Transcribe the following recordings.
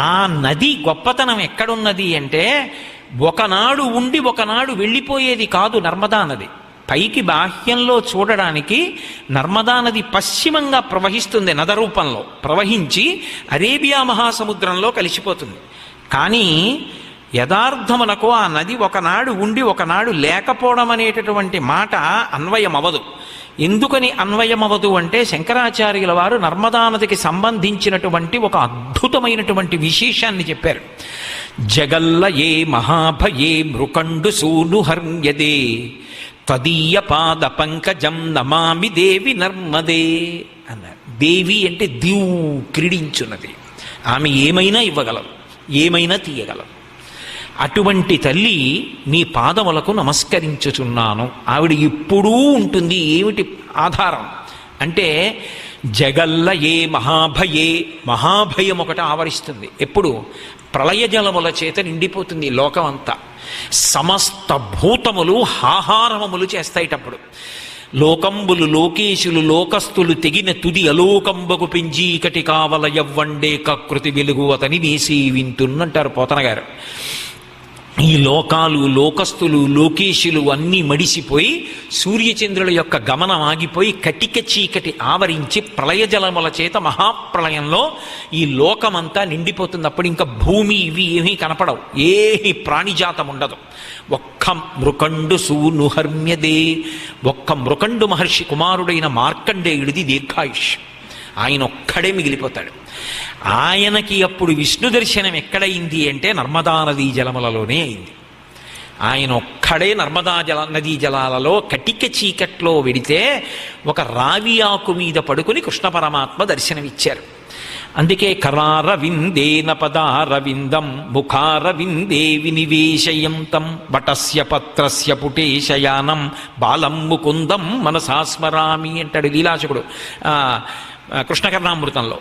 ఆ నది గొప్పతనం ఎక్కడున్నది అంటే ఒకనాడు ఉండి ఒకనాడు వెళ్ళిపోయేది కాదు నర్మదా నది. పైకి బాహ్యంలో చూడడానికి నర్మదా నది పశ్చిమంగా ప్రవహిస్తుంది నద రూపంలో. ప్రవహించి అరేబియా మహాసముద్రంలో కలిసిపోతుంది. కానీ యథార్థమునకు ఆ నది ఒకనాడు ఉండి ఒకనాడు లేకపోవడం అనేటటువంటి మాట అన్వయమవదు. ఎందుకని అన్వయమవదు అంటే శంకరాచార్యుల వారు నర్మదా నదికి సంబంధించినటువంటి ఒక అద్భుతమైనటువంటి విశేషాన్ని చెప్పారు. జగల్ల ఏ మహాభయే మృకండు సూను హర్మ్యదే తదీయ పాద పంకజం నమామి దేవి నర్మదే అన్నారు. దేవి అంటే దివ్ క్రీడించున్నది. ఆమె ఏమైనా ఇవ్వగలరు ఏమైనా తీయగలరు అటువంటి తల్లి నీ పాదములకు నమస్కరించుచున్నాను. ఆవిడ ఎప్పుడూ ఉంటుంది ఏమిటి ఆధారం? అంటే జగల్ల ఏ మహాభయే మహాభయం ఒకటి ఆవరిస్తుంది. ఎప్పుడు? ప్రళయ జలముల చేత నిండిపోతుంది ఈ లోకం అంతా సమస్త భూతములు హాహారమములు చేస్తాయిటప్పుడు. లోకంబులు లోకేశులు లోకస్తులు తెగిన తుది అలోకంబకు పెంజీకటి కావల ఎవ్వండే కకృతి వెలుగు అతని వేసి వింటున్నంటారు పోతన గారు ఈ లోకాలు లోకస్తులు లోకేశులు అన్నీ మడిసిపోయి సూర్యచంద్రుల యొక్క గమనం ఆగిపోయి కటిక చీకటి ఆవరించి ప్రళయజలముల చేత మహాప్రళయంలో ఈ లోకమంతా నిండిపోతుంది అప్పుడు ఇంకా భూమి ఇవి ఏమీ కనపడవు. ఏమి ప్రాణిజాతం ఉండదు ఒక్క మృకండు సూనుహర్మ్యదే. ఒక్క మృకండు మహర్షి కుమారుడైన మార్కండేయుడిది దీర్ఘాయుష్. ఆయన ఒక్కడే మిగిలిపోతాడు. ఆయనకి అప్పుడు విష్ణు దర్శనం ఎక్కడైంది అంటే నర్మదా నదీ జలములలోనే అయింది. ఆయన ఒక్కడే నర్మదా జల నదీ జలాలలో కటిక చీకట్లో వెడితే ఒక రావి ఆకు మీద పడుకుని కృష్ణ పరమాత్మ దర్శనమిచ్చారు. అందుకే కరార విందేన పదార విందం వినివేశయంతం వటస్య పత్రస్య పుటేశయానం బాలం ముకుందం మనసాస్మరామి అంటాడు లీలాశకుడు. కృష్ణకర్ణామృతంలో.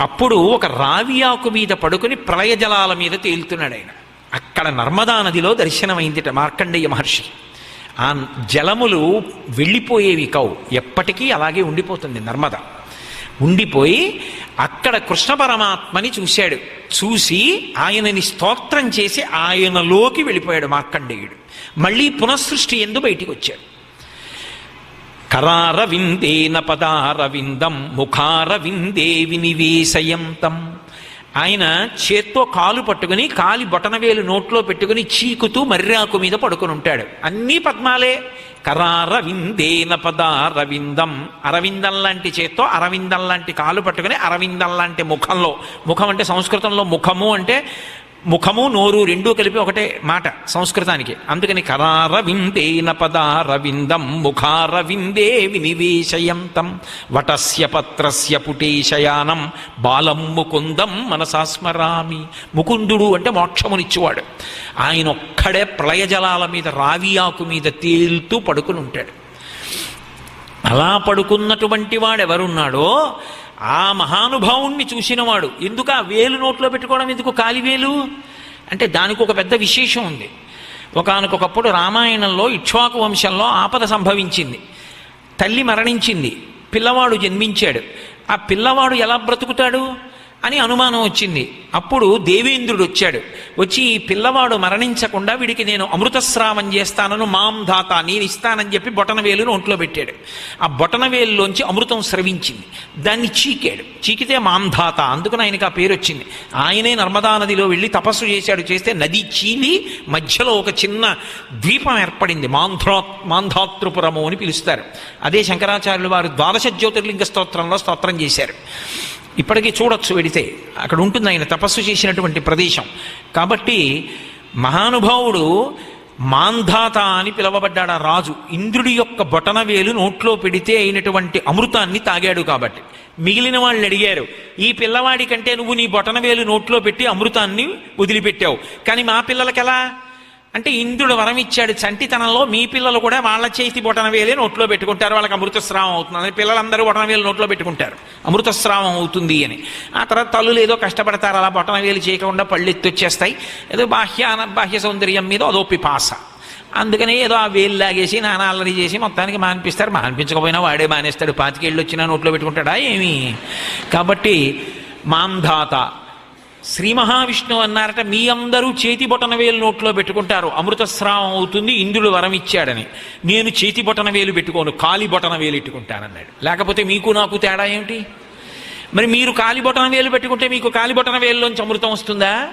అప్పుడు ఒక రావి ఆకు మీద పడుకుని ప్రళయ జలాల మీద తేలుతున్నాడు ఆయన. అక్కడ నర్మదా నదిలో దర్శనమైందిట మార్కండేయ మహర్షి. ఆ జలములు వెళ్ళిపోయేవి కావు. ఎప్పటికీ అలాగే ఉండిపోతుంది నర్మద. ఉండిపోయి అక్కడ కృష్ణ పరమాత్మని చూశాడు. చూసి ఆయనని స్తోత్రం చేసి ఆయనలోకి వెళ్ళిపోయాడు మార్కండేయుడు. మళ్ళీ పునఃసృష్టి ఎందు బయటికి వచ్చాడు. కరార విందేన ముఖారవిందే వినివేశయంతం. ఆయన చేత్తో కాలు పట్టుకుని కాలి బొటనవేలు నోట్లో పెట్టుకుని చీకుతూ మర్రాకు మీద పడుకుని ఉంటాడు. అన్నీ పద్మాలే. కరార విందేన అరవిందం లాంటి చేత్తో అరవిందం లాంటి కాలు పట్టుకుని అరవిందం లాంటి ముఖంలో. ముఖం అంటే సంస్కృతంలో ముఖము అంటే ముఖము నోరు రెండూ కలిపి ఒకటే మాట సంస్కృతానికి. అందుకని కరారవిందేన పదారవిందం ముఖారవిందే వినివేశయంతం వటస్య పత్రస్య పుటేశయానం బాలం ముకుందం మనసాస్మరామి. ముకుందుడు అంటే మోక్షమునిచ్చేవాడు. ఆయన ఒక్కడే ప్రళయజలాల మీద రావి ఆకు మీద తేలుతూ పడుకుని ఉంటాడు అలా పడుకున్నటువంటి వాడు ఎవరున్నాడో ఆ మహానుభావుణ్ణి చూసినవాడు. ఎందుకు? ఆ వేలు నోట్లో పెట్టుకోవడం ఎందుకు? కాలివేలు అంటే దానికి ఒక పెద్ద విశేషం ఉంది. ఒకానొకప్పుడు రామాయణంలో ఇక్ష్వాకు వంశంలో ఆపద సంభవించింది. తల్లి మరణించింది. పిల్లవాడు జన్మించాడు. ఆ పిల్లవాడు ఎలా బ్రతుకుతాడు? అని అనుమానం వచ్చింది. అప్పుడు దేవేంద్రుడు వచ్చాడు. వచ్చి ఈ పిల్లవాడు మరణించకుండా వీడికి నేను అమృతస్రావం చేస్తానను మాం దాత నేను ఇస్తానని చెప్పి బొటనవేలును ఒంట్లో పెట్టాడు. ఆ బొటనవేలులోంచి అమృతం స్రవించింది. దాన్ని చీకాడు. చీకితే మాంధాత అందుకని ఆయనకి ఆ పేరు వచ్చింది. ఆయనే నర్మదా నదిలో వెళ్ళి తపస్సు చేశాడు. చేస్తే నది చీలి మధ్యలో ఒక చిన్న ద్వీపం ఏర్పడింది. మాంధ్రా మాంధాతృపురము అని పిలుస్తారు. అదే శంకరాచార్యులు వారు ద్వాదశ జ్యోతిర్లింగ స్తోత్రంలో స్తోత్రం చేశారు. ఇప్పటికీ చూడొచ్చు వెళితే అక్కడ ఉంటుంది ఆయన తపస్సు చేసినటువంటి ప్రదేశం. కాబట్టి మహానుభావుడు మాంధాత అని పిలవబడ్డాడు ఆ రాజు. ఇంద్రుడి యొక్క బొటనవేలు నోట్లో పెడితే అయినటువంటి అమృతాన్ని తాగాడు కాబట్టి. మిగిలిన వాళ్ళు అడిగారు ఈ పిల్లవాడి కంటే నువ్వు నీ బొటనవేలు నోట్లో పెట్టి అమృతాన్ని వదిలిపెట్టావు. కానీ మా పిల్లలకెలా? అంటే ఇంద్రుడు వరం ఇచ్చాడు చంటితనంలో మీ పిల్లలు కూడా వాళ్ళ చేతి బొటన వేలే నోట్లో పెట్టుకుంటారు వాళ్ళకి అమృతస్రావం అవుతుంది. పిల్లలందరూ బొటనవేలు నోట్లో పెట్టుకుంటారు. అమృతస్రావం అవుతుంది అని. ఆ తర్వాత తల్లులు ఏదో కష్టపడతారు అలా బొటన వేలు చేయకుండా పళ్ళు ఎత్తి వచ్చేస్తాయి. ఏదో బాహ్య బాహ్య సౌందర్యం మీద అదో పిపాస. అందుకని ఏదో ఆ వేలు లాగేసి నాన్న అల్లరి చేసి మొత్తానికి మానిపిస్తారు. మానిపించకపోయినా వాడే మానేస్తాడు. పాతికేళ్ళు వచ్చినా నోట్లో పెట్టుకుంటాడా ఏమి? కాబట్టి మాంధాత శ్రీ మహావిష్ణువు అన్నారట మీ అందరూ చేతి బొటన వేలు నోట్లో పెట్టుకుంటారు. అమృతస్రావం అవుతుంది ఇంద్రుడు వరం ఇచ్చాడని. నేను చేతి బొటన వేలు పెట్టుకోను కాలి బొటన వేలు పెట్టుకుంటానన్నాడు లేకపోతే మీకు నాకు తేడా ఏమిటి? మరి మీరు కాలి బొటన వేలు పెట్టుకుంటే మీకు కాలి బొటన వేలులోంచి అమృతం వస్తుందా?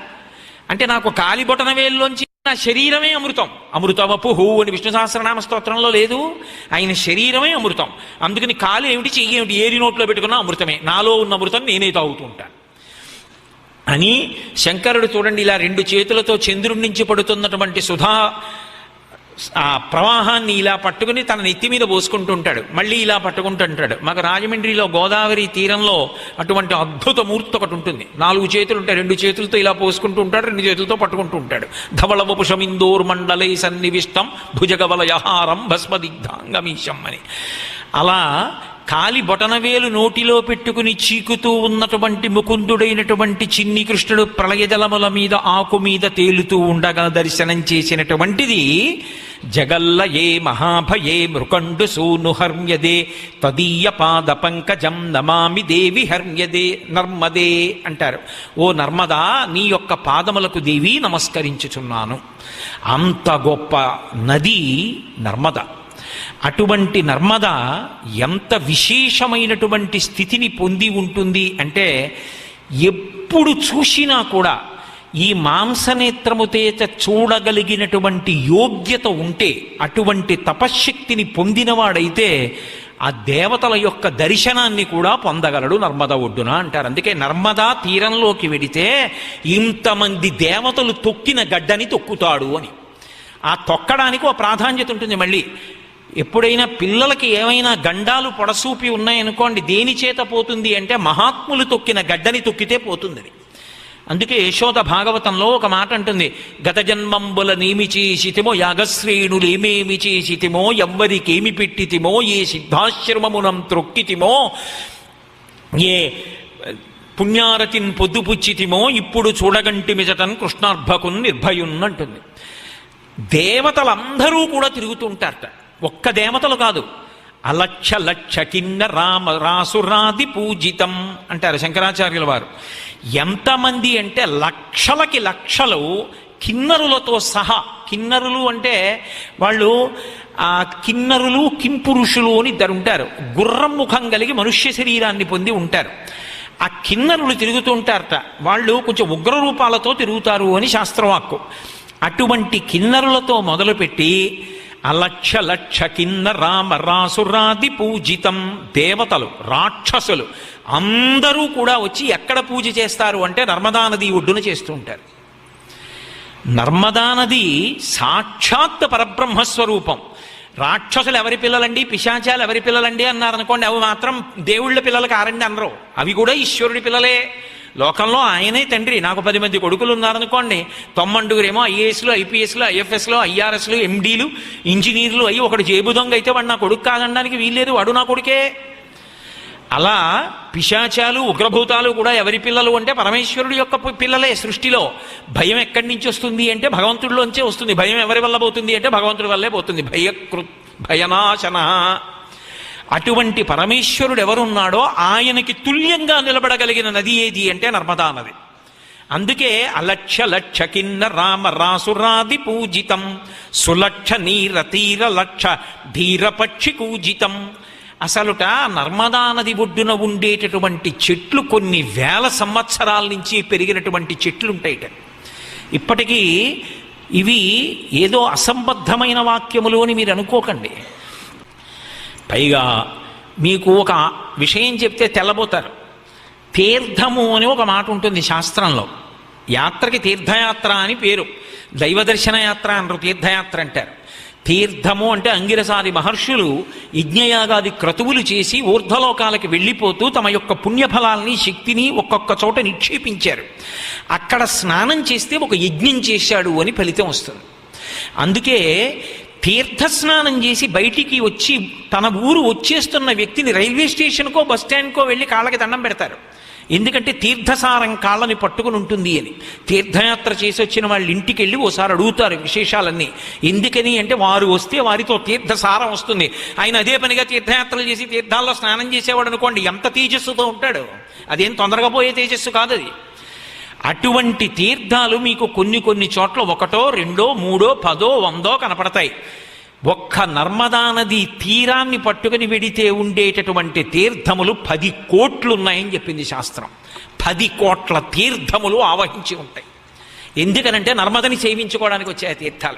అంటే నాకు కాలి బొటన వేలులోంచి నా శరీరమే అమృతం. అమృతమపు హూ అని విష్ణు సహస్రనామ స్తోత్రంలో లేదు. ఆయన శరీరమే అమృతం. అందుకని కాలు ఏమిటి చెయ్యి ఏమిటి? ఏరి నోట్లో పెట్టుకున్నా అమృతమే. నాలో ఉన్న అమృతం నేనే తాగుతూ ఉంటాను. అని శంకరుడు చూడండి ఇలా రెండు చేతులతో చంద్రుడి నుంచి పడుతున్నటువంటి సుధా ఆ ప్రవాహాన్ని ఇలా పట్టుకుని తన నెత్తి మీద పోసుకుంటూ ఉంటాడు మళ్ళీ ఇలా పట్టుకుంటుంటాడు. మాకు రాజమండ్రిలో గోదావరి తీరంలో అటువంటి అద్భుత మూర్తి ఒకటి ఉంటుంది. నాలుగు చేతులు ఉంటాయి. రెండు చేతులతో ఇలా పోసుకుంటూ ఉంటాడు రెండు చేతులతో పట్టుకుంటూ ఉంటాడు. ధవళ వపుషమిందోర్ మండలై సన్నివిష్టం భుజగవలయహారం భస్మదిగ్ధాంగమీశం అని. అలా కాలి బొటనవేలు నోటిలో పెట్టుకుని చీకుతూ ఉన్నటువంటి ముకుందుడైనటువంటి చిన్ని కృష్ణుడు ప్రళయజలముల మీద ఆకు మీద తేలుతూ ఉండగా దర్శనం చేసినటువంటిది జగల్ల ఏ మహాభయే మృకండు సూను హర్మ్యదే తదీయ పాద పంకజం నమామి దేవి హర్మ్యదే నర్మదే అంటారు. ఓ నర్మదా నీ యొక్క పాదములకు దేవి నమస్కరించుచున్నాను. అంత గొప్ప నది నర్మద. అటువంటి నర్మద ఎంత విశేషమైనటువంటి స్థితిని పొంది ఉంటుంది అంటే ఎప్పుడు చూసినా కూడా ఈ మాంసనేత్రముతేత చూడగలిగినటువంటి యోగ్యత ఉంటే అటువంటి తపశ్శక్తిని పొందినవాడైతే ఆ దేవతల యొక్క దర్శనాన్ని కూడా పొందగలడు నర్మద ఒడ్డున అంటారు. అందుకే నర్మదా తీరంలోకి వెడితే ఇంతమంది దేవతలు తొక్కిన గడ్డని తొక్కుతాడు అని. ఆ తొక్కడానికి ఒక ప్రాధాన్యత ఉంటుంది మళ్ళీ. ఎప్పుడైనా పిల్లలకి ఏమైనా గండాలు పొడసూపి ఉన్నాయనుకోండి దేని చేత పోతుంది అంటే మహాత్ములు తొక్కిన గడ్డని తొక్కితే పోతుంది అది. అందుకే యశోద భాగవతంలో ఒక మాట అంటుంది గత జన్మంబుల నేమి చేసితిమో యాగశ్రేణులేమేమి చేసితిమో ఎవ్వరికేమి పెట్టితిమో ఏ సిద్ధాశ్రమమునం త్రొక్కితిమో ఏ పుణ్యారతిన్ పొద్దుపుచ్చితిమో ఇప్పుడు చూడగంటి మిజటన్ కృష్ణార్భకున్ నిర్భయున్ అంటుంది దేవతలందరూ కూడా తిరుగుతుంటారట ఒక్క దేవతలు కాదు. అలక్ష లక్ష కిన్న రామ రాసురాది పూజితం అంటారు శంకరాచార్యుల వారు. ఎంతమంది అంటే లక్షలకి లక్షలు కిన్నరులతో సహా కిన్నరులు అంటే వాళ్ళు ఆ కిన్నరులు కింపురుషులు అని ఇద్దరు ఉంటారు. గుర్రం ముఖం కలిగి మనుష్య శరీరాన్ని పొంది ఉంటారు. ఆ కిన్నరులు తిరుగుతూ ఉంటారట. వాళ్ళు కొంచెం ఉగ్ర రూపాలతో తిరుగుతారు అని శాస్త్రవాక్కు. అటువంటి కిన్నరులతో మొదలుపెట్టి అలక్ష లక్ష కిన్న రామ రాసురాది పూజితం దేవతలు రాక్షసులు. అందరూ కూడా వచ్చి ఎక్కడ పూజ చేస్తారు అంటే నర్మదా నది ఒడ్డున చేస్తూ ఉంటారు. నర్మదా నది సాక్షాత్ పరబ్రహ్మస్వరూపం. రాక్షసులు ఎవరి పిల్లలండి? పిశాచాలు ఎవరి పిల్లలండి? అన్నారనుకోండి అవి మాత్రం దేవుళ్ళ పిల్లలకి ఆరండి అనరు అవి కూడా ఈశ్వరుడి పిల్లలే. లోకంలో ఆయనే తండ్రి. నాకు పది మంది కొడుకులు ఉన్నారనుకోండి తొమ్మండుగురేమో ఐఏఎస్లు ఐపీఎస్లు ఐఎఫ్ఎస్లు ఐఆర్ఎస్లు ఎండీలు ఇంజనీర్లు అయ్యి ఒకడు జేబు దొంగ అయితే వాడు నా కొడుకు కాదనడానికి వీల్లేదు వాడు నా కొడుకే. అలా పిశాచాలు ఉగ్రభూతాలు కూడా ఎవరి పిల్లలు అంటే పరమేశ్వరుడు యొక్క పిల్లలే సృష్టిలో. భయం ఎక్కడి నుంచి వస్తుంది అంటే భగవంతుడిలోంచే వస్తుంది. భయం ఎవరి వల్ల పోతుంది అంటే భగవంతుడి వల్లే పోతుంది. భయకృ భయనాశన. అటువంటి పరమేశ్వరుడు ఎవరున్నాడో ఆయనకి తుల్యంగా నిలబడగలిగిన నది ఏది అంటే నర్మదా నది. అందుకే అలక్ష లక్ష కిన్న రామ రాసురాది పూజితం సులక్ష నీర తీర లక్ష ధీరపక్షి కూజితం. అసలుట నర్మదా నది ఒడ్డున ఉండేటటువంటి చెట్లు కొన్ని వేల సంవత్సరాల నుంచి పెరిగినటువంటి చెట్లు ఉంటాయిట ఇప్పటికీ ఇవి ఏదో అసంబద్ధమైన వాక్యములు అని మీరు అనుకోకండి. పైగా మీకు ఒక విషయం చెప్తే తెల్లబోతారు. తీర్థము అని ఒక మాట ఉంటుంది శాస్త్రంలో. యాత్రకి తీర్థయాత్ర అని పేరు. దైవ దర్శన యాత్ర అనరు తీర్థయాత్ర అంటారు. తీర్థము అంటే అంగిరసాది మహర్షులు యజ్ఞయాగాది క్రతువులు చేసి ఊర్ధ్వలోకాలకి వెళ్ళిపోతూ తమ యొక్క పుణ్యఫలాల్ని శక్తిని ఒక్కొక్క చోట నిక్షేపించారు. అక్కడ స్నానం చేస్తే ఒక యజ్ఞం చేశాడు అని ఫలితం వస్తుంది. అందుకే తీర్థస్నానం చేసి బయటికి వచ్చి తన ఊరు వచ్చేస్తున్న వ్యక్తిని రైల్వే స్టేషన్కో బస్ స్టాండ్కో వెళ్ళి కాళ్ళకి దండం పెడతారు. ఎందుకంటే తీర్థసారం కాళ్ళని పట్టుకుని ఉంటుంది అని. తీర్థయాత్ర చేసి వచ్చిన వాళ్ళ ఇంటికి వెళ్ళి ఓసారి అడుగుతారు విశేషాలన్నీ. ఎందుకని అంటే వారు వస్తే వారితో తీర్థసారం వస్తుంది. ఆయన అదే పనిగా తీర్థయాత్రలు చేసి తీర్థాల్లో స్నానం చేసేవాడు అనుకోండి ఎంత తేజస్సుతో ఉంటాడు? అదేం తొందరగా పోయే తేజస్సు కాదు అది అటువంటి తీర్థాలు మీకు కొన్ని కొన్ని చోట్ల ఒకటో రెండో మూడో పదో వందో కనపడతాయి. ఒక్క నర్మదా నది తీరాన్ని పట్టుకుని వెడితే ఉండేటటువంటి తీర్థములు పది కోట్లు ఉన్నాయని చెప్పింది శాస్త్రం. పది కోట్ల తీర్థములు ఆవహించి ఉంటాయి. ఎందుకనంటే నర్మదని సేవించుకోవడానికి వచ్చే తీర్థాలు.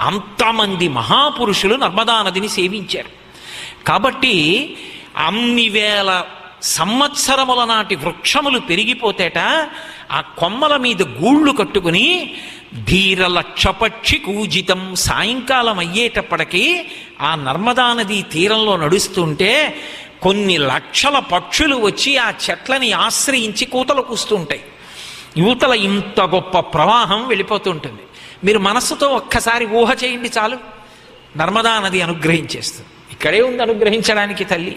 అంతమంది మహాపురుషులు నర్మదా నదిని సేవించారు. కాబట్టి అన్ని వేల సంవత్సరముల నాటి వృక్షములు పెరిగిపోతేట ఆ కొమ్మల మీద గూళ్ళు కట్టుకుని ధీర లక్షపక్షి కూజితం సాయంకాలం అయ్యేటప్పటికీ ఆ నర్మదా నది తీరంలో నడుస్తుంటే కొన్ని లక్షల పక్షులు వచ్చి ఆ చెట్లని ఆశ్రయించి కూతలు కూస్తుంటాయి. యువతల ఇంత గొప్ప ప్రవాహం వెళ్ళిపోతుంటుంది. మీరు మనస్సుతో ఒక్కసారి ఊహ చేయండి చాలు. నర్మదా నది అనుగ్రహించేస్తుంది. ఇక్కడే ఉంది అనుగ్రహించడానికి తల్లి.